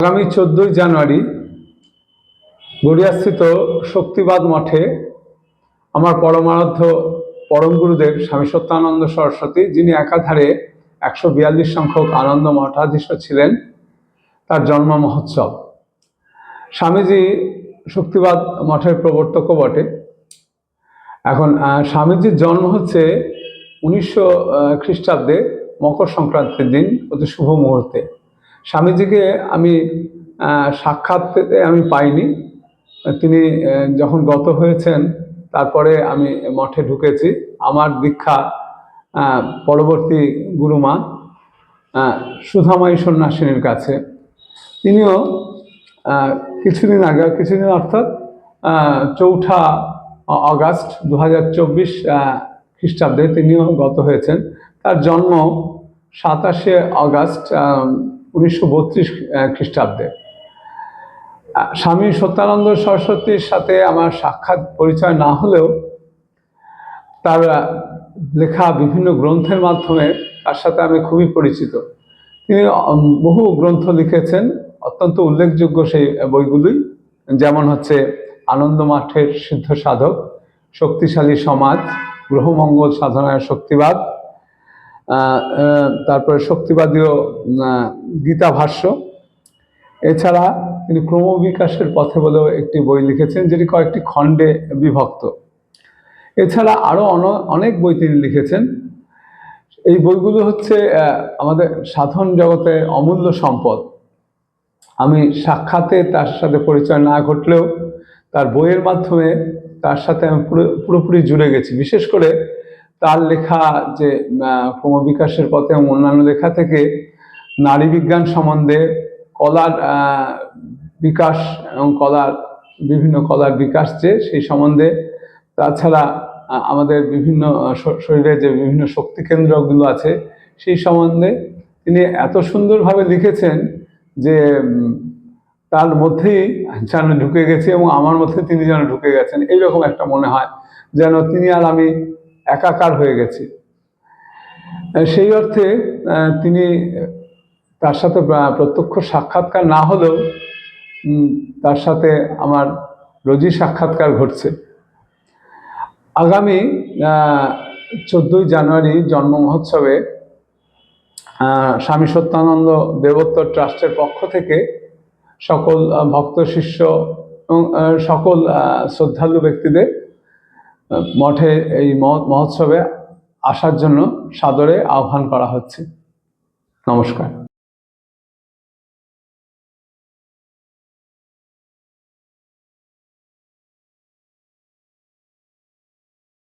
আগামী চোদ্দই জানুয়ারি গড়িয়াস্থিত শক্তিবাদ মঠে আমার পরমারাধ্য পরম গুরুদেব স্বামী সত্যানন্দ সরস্বতী, যিনি একাধারে একশো বিয়াল্লিশ সংখ্যক আনন্দ মঠাধীশ ছিলেন, তার জন্ম মহোৎসব। স্বামীজি শক্তিবাদ মঠের প্রবর্তকও বটে। এখন স্বামীজির জন্ম হচ্ছে উনিশশো খ্রিস্টাব্দে মকর সংক্রান্তির দিন, অতি শুভ মুহূর্তে। স্বামীজিকে আমি সাক্ষাৎ আমি পাইনি। তিনি যখন গত হয়েছেন, তারপরে আমি মঠে ঢুকেছি। আমার দীক্ষা পরবর্তী গুরুমা সুধামাই সন্ন্যাসিনীর কাছে। তিনিও কিছুদিন আগে, কিছুদিন অর্থাৎ চৌঠা অগাস্ট দু হাজার চব্বিশ খ্রিস্টাব্দে তিনিও গত হয়েছেন। তার জন্ম সাতাশে অগাস্ট উনিশশো বত্রিশ খ্রিস্টাব্দে। স্বামী সত্যানন্দ সরস্বতীর সাথে আমার সাক্ষাৎ পরিচয় না হলেও তার লেখা বিভিন্ন গ্রন্থের মাধ্যমে তার সাথে আমি খুবই পরিচিত। তিনি বহু গ্রন্থ লিখেছেন, অত্যন্ত উল্লেখযোগ্য সেই বইগুলি, যেমন হচ্ছে আনন্দ মাঠের সিদ্ধ সাধক শক্তিশালী সমাজ, গ্রহমঙ্গল সাধনায় শক্তিবাদ তারপরে শক্তিবাদীয় গীতা ভাষ্য এছাড়া তিনি ক্রমবিকাশের পথে বলেও একটি বই লিখেছেন, যেটি কয়েকটি খণ্ডে বিভক্ত। এছাড়া আরও অনেক বই তিনি লিখেছেন। এই বইগুলো হচ্ছে আমাদের সাধন জগতে অমূল্য সম্পদ। আমি সাক্ষাতে তার সাথে পরিচয় না ঘটলেও তার বইয়ের মাধ্যমে তার সাথে আমি পুরো, পুরোপুরি জুড়ে গেছি। বিশেষ করে তার লেখা যে ক্রমবিকাশের পথে এবং অন্যান্য লেখা থেকে নারী বিজ্ঞান সম্বন্ধে কলার বিকাশ এবং কলার, বিভিন্ন কলার বিকাশ যে, সেই সম্বন্ধে তাছাড়া আমাদের বিভিন্ন শরীরে যে বিভিন্ন শক্তি কেন্দ্রগুলো আছে, সেই সম্বন্ধে তিনি এত সুন্দরভাবে লিখেছেন যে তার মধ্যেই যেন ঢুকে গেছে এবং আমার মধ্যে তিনি যেন ঢুকে গেছেন, এইরকম একটা মনে হয়, যেন তিনি আর আমি একাকার হয়ে গেছি। সেই অর্থে তিনি তার সাথে প্রত্যক্ষ সাক্ষাৎকার না হলেও তার সাথে আমার রোজই সাক্ষাৎকার ঘটছে। আগামী চোদ্দোই জানুয়ারি জন্ম মহোৎসবে স্বামী সত্যানন্দ দেবোত্তর ট্রাস্টের পক্ষ থেকে সকল ভক্ত, শিষ্য এবং সকল শ্রদ্ধালু ব্যক্তিদের মঠে এই মহ- মহোৎসবে আসার জন্য সাদরে আহ্বান করা হচ্ছে। নমস্কার।